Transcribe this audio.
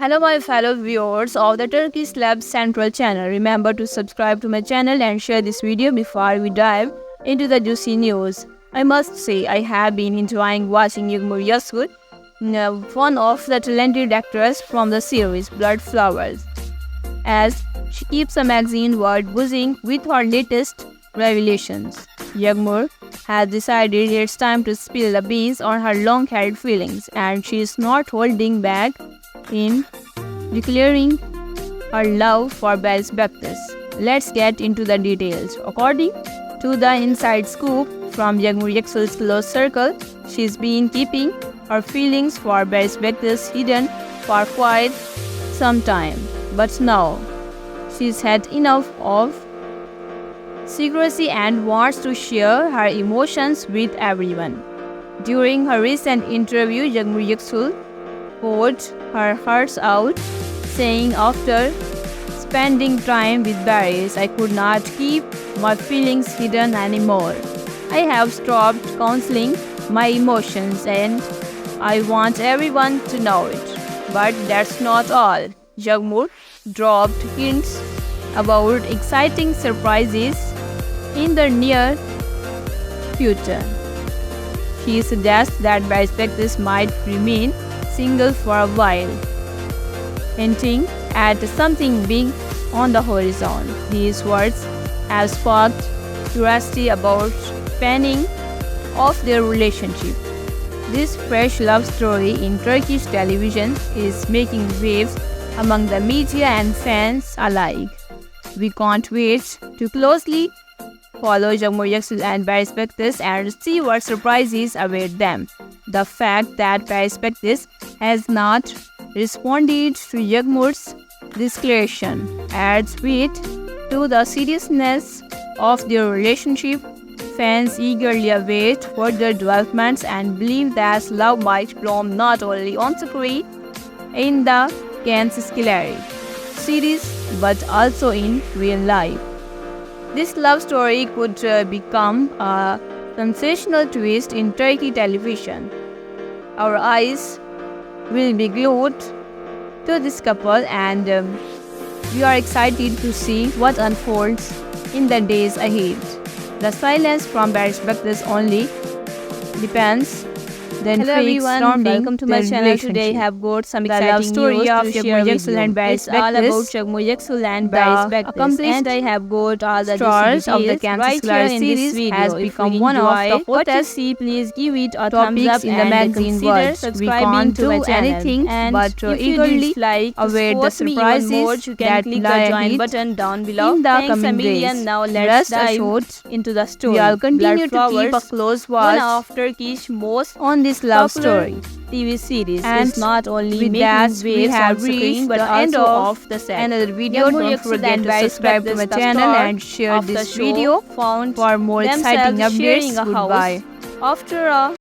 Hello my fellow viewers of the Turkish Lab Central channel. Remember to subscribe to my channel and share this video before we dive into the juicy news. I must say I have been enjoying watching Yugmur Yasud, uh, one of the talented actors from the series Blood Flowers, as she keeps the magazine world buzzing with her latest revelations. Yagmur has decided it's time to spill the beans on her long-held feelings and she is not holding back in declaring her love for Belles Baptist. Let's get into the details. According to the inside scoop from Yagmur Yeksul's close circle, she's been keeping her feelings for Belles Baptist hidden for quite some time. But now, she's had enough of secrecy and wants to share her emotions with everyone. During her recent interview, Yagmur Yeksul poured her heart out, saying after spending time with Barris, I could not keep my feelings hidden anymore. I have stopped counseling my emotions and I want everyone to know it. But that's not all. Jagmur dropped hints about exciting surprises in the near future. He suggests that Barris Baptist might remain single for a while, hinting at something big on the horizon. These words have sparked curiosity about panning of their relationship. This fresh love story in Turkish television is making waves among the media and fans alike. We can't wait to closely follow Jagmur Yaksul and Baptist and see what surprises await them. The fact that Baptist has not responded to Yagmur's declaration adds weight to the seriousness of their relationship. Fans eagerly await further developments and believe that love might bloom not only on screen in the Kansas Killary series but also in real life. This love story could uh, become a sensational twist in Turkey television. Our eyes will be glued to this couple and um, we are excited to see what unfolds in the days ahead. The silence from Barris Baptist only depends then Hello everyone, welcome to my channel. Today relationship. have got some The exciting love story news of to share with you. and It's all about Yaksul and The Barris Baptist. accomplished And I have got all the stars of the Kansas right here in this series video. has become one of the enjoy what you hottest see, please give it a thumbs up in the and magazine consider world. Subscribing to my channel. anything and but, uh, if you eagerly to await the surprises more, you can click the join button down below. in the Thanks a coming million. days. Now let's dive into the story. we will continue to keep a close one watch of Turkish most on this love story. TV series And is not only with making that, we have reached but the end also of off the set. Another video, don't forget to subscribe to my channel and share this video found for more exciting updates. Goodbye. after a